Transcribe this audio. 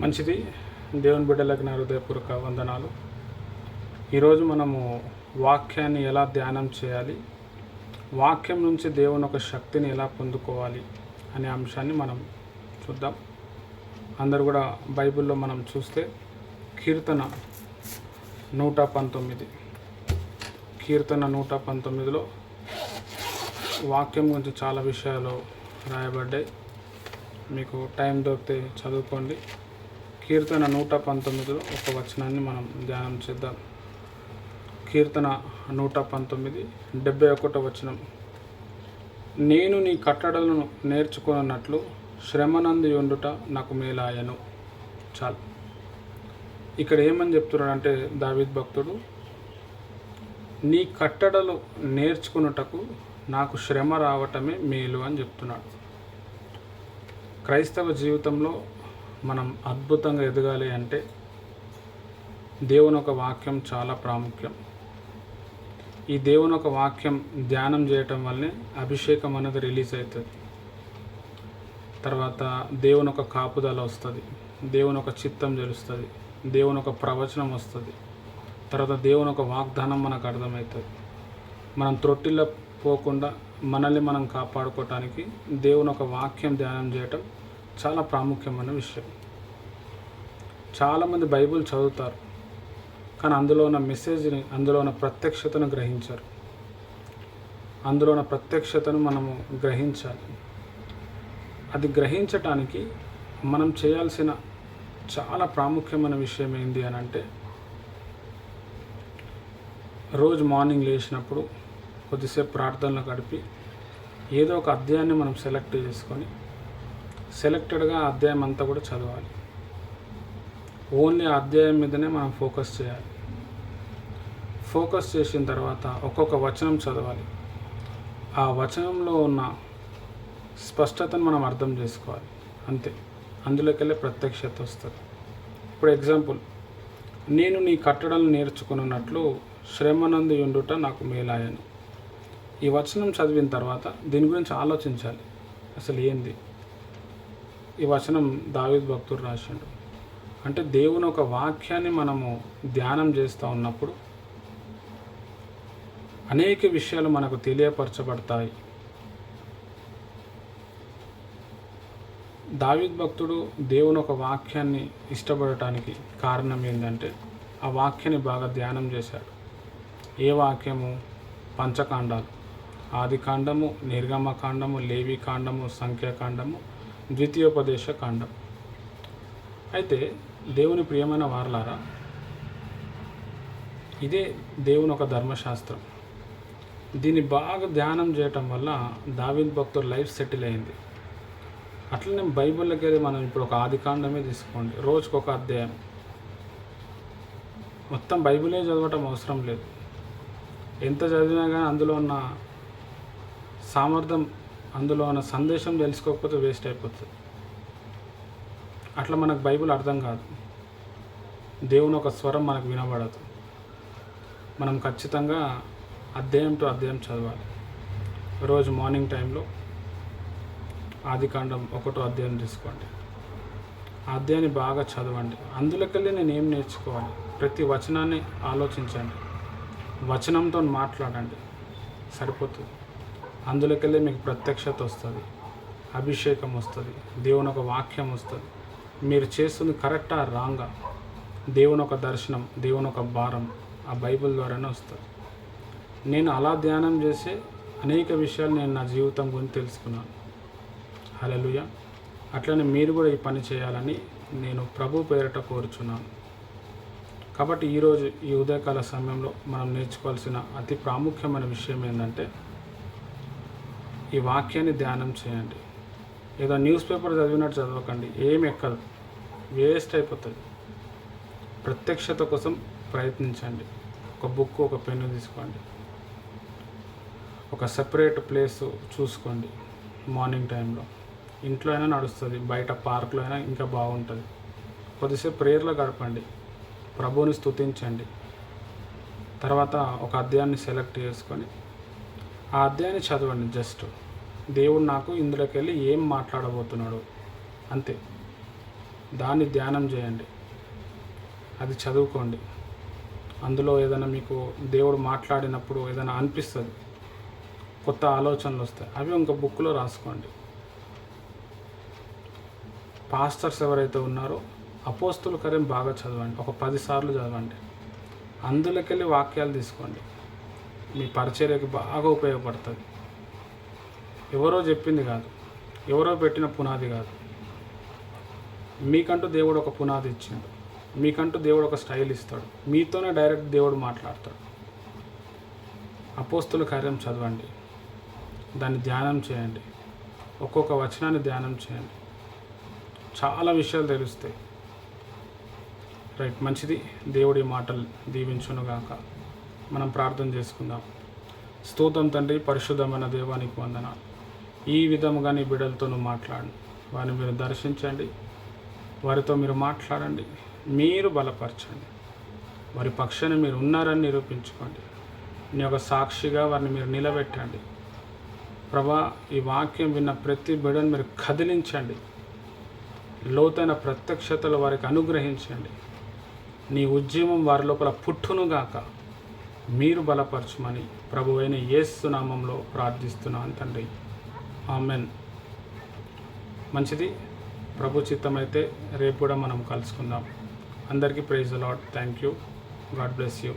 మంచిది. దేవుని బిడ్డలకు నా హృదయపూర్వక వందనాలు. ఈరోజు మనము వాక్యాన్ని ఎలా ధ్యానం చేయాలి? వాక్యం నుంచి దేవుని ఒక శక్తిని ఎలా పొందుకోవాలి? అనే అంశాన్ని మనం చూద్దాం. అందరు కూడా బైబిల్లో మనం చూస్తే కీర్తన నూట పంతొమ్మిది. కీర్తన నూట పంతొమ్మిదిలో వాక్యం గురించి చాలా విషయాలు రాయబడ్డాయి. మీకు టైం దొరికితే చదువుకోండి. కీర్తన నూట పంతొమ్మిదిలో ఒక వచనాన్ని మనం ధ్యానం చేద్దాం. కీర్తన నూట పంతొమ్మిది డెబ్బై ఒకటో వచనం. నేను నీ కట్టడలను నేర్చుకున్నట్లు శ్రమనంది ఉండుట నాకు మేలాయను. చాలు. ఇక్కడ ఏమని చెప్తున్నాడంటే దావిద్ భక్తుడు నీ కట్టడలు నేర్చుకున్నటకు నాకు శ్రమ రావటమే మేలు అని చెప్తున్నాడు. క్రైస్తవ జీవితంలో మనం అద్భుతంగా ఎదగాలి అంటే దేవుని ఒక వాక్యం చాలా ప్రాముఖ్యం. ఈ దేవుని ఒక వాక్యం ధ్యానం చేయటం వల్లనే అభిషేకం అనేది రిలీజ్ అవుతుంది తర్వాత దేవుని ఒక కాపుదల వస్తుంది దేవుని ఒక చిత్తం తెలుస్తుంది దేవుని ఒక ప్రవచనం వస్తుంది తర్వాత దేవుని ఒక వాగ్దానం మనకు అర్థమవుతుంది మనం త్రొట్టిలో పోకుండా మనల్ని మనం కాపాడుకోవటానికి దేవుని ఒక వాక్యం ధ్యానం చేయటం చాలా ప్రాముఖ్యమైన విషయం. చాలామంది బైబిల్ చదువుతారు కానీ అందులో ఉన్న మెసేజ్ని అందులో ఉన్న ప్రత్యక్షతను గ్రహించరు. అందులో ఉన్న ప్రత్యక్షతను మనము గ్రహించాలి. అది గ్రహించటానికి మనం చేయాల్సిన చాలా ప్రాముఖ్యమైన విషయం ఏంటి అని అంటే రోజు మార్నింగ్ లేచినప్పుడు కొద్దిసేపు ప్రార్థనలు గడిపి ఏదో ఒక అధ్యాయాన్ని మనం సెలెక్ట్ చేసుకొని సెలెక్టెడ్గా అధ్యాయం అంతా కూడా చదవాలి. ఓన్లీ ఆ అధ్యాయం మీదనే మనం ఫోకస్ చేయాలి. ఫోకస్ చేసిన తర్వాత ఒక్కొక్క వచనం చదవాలి. ఆ వచనంలో ఉన్న స్పష్టతను మనం అర్థం చేసుకోవాలి. అంతే. అందులోకెళ్ళే ప్రత్యక్షత వస్తుంది. ఇప్పుడు ఎగ్జాంపుల్ నేను నీ కట్టడలు నేర్చుకున్నట్లు శ్రమనందు ఉండుట నాకు మేలాయను. ఈ వచనం చదివిన తర్వాత దీని గురించి ఆలోచించాలి. అసలు ఏంది? ఈ వచనం దావిద్ భక్తుడు రాసిండు. అంటే దేవుని ఒక వాక్యాన్ని మనము ధ్యానం చేస్తూ ఉన్నప్పుడు అనేక విషయాలు మనకు తెలియపరచబడతాయి. దావిద్ భక్తుడు దేవుని ఒక వాక్యాన్ని ఇష్టపడటానికి కారణం ఏంటంటే ఆ వాక్యాన్ని బాగా ధ్యానం చేశాడు. ఏ వాక్యము? పంచకాండాలు. ఆది కాండము నిర్గమ కాండము లేవి కాండము సంఖ్యాకాండము ద్వితీయోపదేశ కాండం అయితే దేవుని ప్రియమైన వారలారా ఇదే దేవుని ఒక ధర్మశాస్త్రం. దీన్ని బాగా ధ్యానం చేయటం వల్ల దావిద్ భక్తుల లైఫ్ సెటిల్ అయింది. అట్లనే బైబిల్లోకి వెళ్ళి మనం ఇప్పుడు ఒక ఆది కాండమే తీసుకోండి. రోజుకు ఒక అధ్యాయం. మొత్తం బైబిలే చదవటం అవసరం లేదు. ఎంత చదివినా కానీ అందులో ఉన్న సామర్థ్యం అందులో ఉన్న సందేశం తెలుసుకోకపోతే వేస్ట్ అయిపోతుంది. అట్లా మనకు బైబిల్ అర్థం కాదు. దేవుని ఒక స్వరం మనకు వినబడదు. మనం ఖచ్చితంగా అధ్యాయం టు అధ్యాయం చదవాలి. రోజు మార్నింగ్ టైంలో ఆదికాండం ఒకటో అధ్యాయం తీసుకోండి. ఆ అధ్యాయాన్ని బాగా చదవండి. అందులోకెళ్ళి నేను ఏం నేర్చుకోవాలి? ప్రతి వచనాన్ని ఆలోచించండి. వచనంతో మాట్లాడండి. సరిపోతుంది. అందులోకెళ్ళి మీకు ప్రత్యక్షత వస్తుంది అభిషేకం వస్తుంది దేవుని ఒక వాక్యం వస్తుంది. మీరు చేస్తుంది కరెక్టా రాంగా? దేవుని ఒక దర్శనం దేవుని ఒక భారం ఆ బైబిల్ ద్వారానే వస్తుంది. నేను అలా ధ్యానం చేసే అనేక విషయాలు నేను నా జీవితం గురించి తెలుసుకున్నాను. హలలుయ అట్లనే మీరు కూడా ఈ పని చేయాలని నేను ప్రభు పేరిట కోరుచున్నాను. కాబట్టి ఈరోజు ఈ ఉదయకాల సమయంలో మనం నేర్చుకోవాల్సిన అతి ప్రాముఖ్యమైన విషయం ఏంటంటే ఈ వాక్యాన్ని ధ్యానం చేయండి. ఏదో న్యూస్ పేపర్ చదివినట్టు చదవకండి. ఏం ఎక్కదు. వేస్ట్ అయిపోతుంది. ప్రత్యక్షత కోసం ప్రయత్నించండి. ఒక బుక్ ఒక పెన్ను తీసుకోండి. ఒక సపరేట్ ప్లేస్ చూసుకోండి మార్నింగ్ టైంలో. ఇంట్లో అయినా నడుస్తుంది. బయట పార్క్లో అయినా ఇంకా బాగుంటుంది. కొద్దిసేపు ప్రేయర్లో గడపండి. ప్రభువుని స్తుతించండి. తర్వాత ఒక అధ్యాయాన్ని సెలెక్ట్ చేసుకొని ఆ అధ్యాయాన్ని చదవండి జస్ట్. దేవుడు నాకు ఇందులోకి వెళ్ళి ఏం మాట్లాడబోతున్నాడు? అంతే. దాన్ని ధ్యానం చేయండి. అది చదువుకోండి. అందులో ఏదైనా మీకు దేవుడు మాట్లాడినప్పుడు ఏదైనా అనిపిస్తుంది. కొత్త ఆలోచనలు వస్తాయి. అవి ఇంక బుక్లో రాసుకోండి. పాస్టర్స్ ఎవరైతే ఉన్నారో అపోస్తుల కార్యం బాగా చదవండి. ఒక పదిసార్లు చదవండి. అందులోకెళ్ళి వాక్యాలు తీసుకోండి. మీ పరిచర్యకు బాగా ఉపయోగపడుతుంది. ఎవరో చెప్పింది కాదు. ఎవరో పెట్టిన పునాది కాదు. మీకంటూ దేవుడు ఒక పునాది ఇచ్చిండు. మీకంటూ దేవుడు ఒక స్టైల్ ఇస్తాడు. మీతోనే డైరెక్ట్ దేవుడు మాట్లాడతాడు. అపోస్తుల కార్యం చదవండి. దాన్ని ధ్యానం చేయండి. ఒక్కొక్క వచనాన్ని ధ్యానం చేయండి. చాలా విషయాలు తెలుస్తాయి. రైట్ మంచిది. దేవుడి మాటలు దీవించునుగాక. మనం ప్రార్థన చేసుకుందాం. స్తోత్రం తండ్రి పరిశుద్ధమైన దేవానికి వందన ఈ విధముగా నీ బిడ్డలతో మాట్లాడు. మాట్లాడండి వారిని మీరు దర్శించండి. వారితో మీరు మాట్లాడండి. మీరు బలపరచండి. వారి పక్షాన్ని మీరు ఉన్నారని నిరూపించుకోండి. నీ యొక్క సాక్షిగా వారిని మీరు నిలబెట్టండి. ప్రభా ఈ వాక్యం విన్న ప్రతి బిడ్డను మీరు కదిలించండి. లోతైన ప్రత్యక్షతలు వారికి అనుగ్రహించండి. నీ ఉద్యమం వారి లోపల పుట్టునుగాక మీరు బలపరచమని ప్రభు అయిన ప్రార్థిస్తున్నాను తండ్రి. ఆమెన్. మంచిది? ప్రభు చిత్తమైతే రేపు కూడా మనం కలుసుకుందాం. అందరికీ prize a lot thank you. God bless you.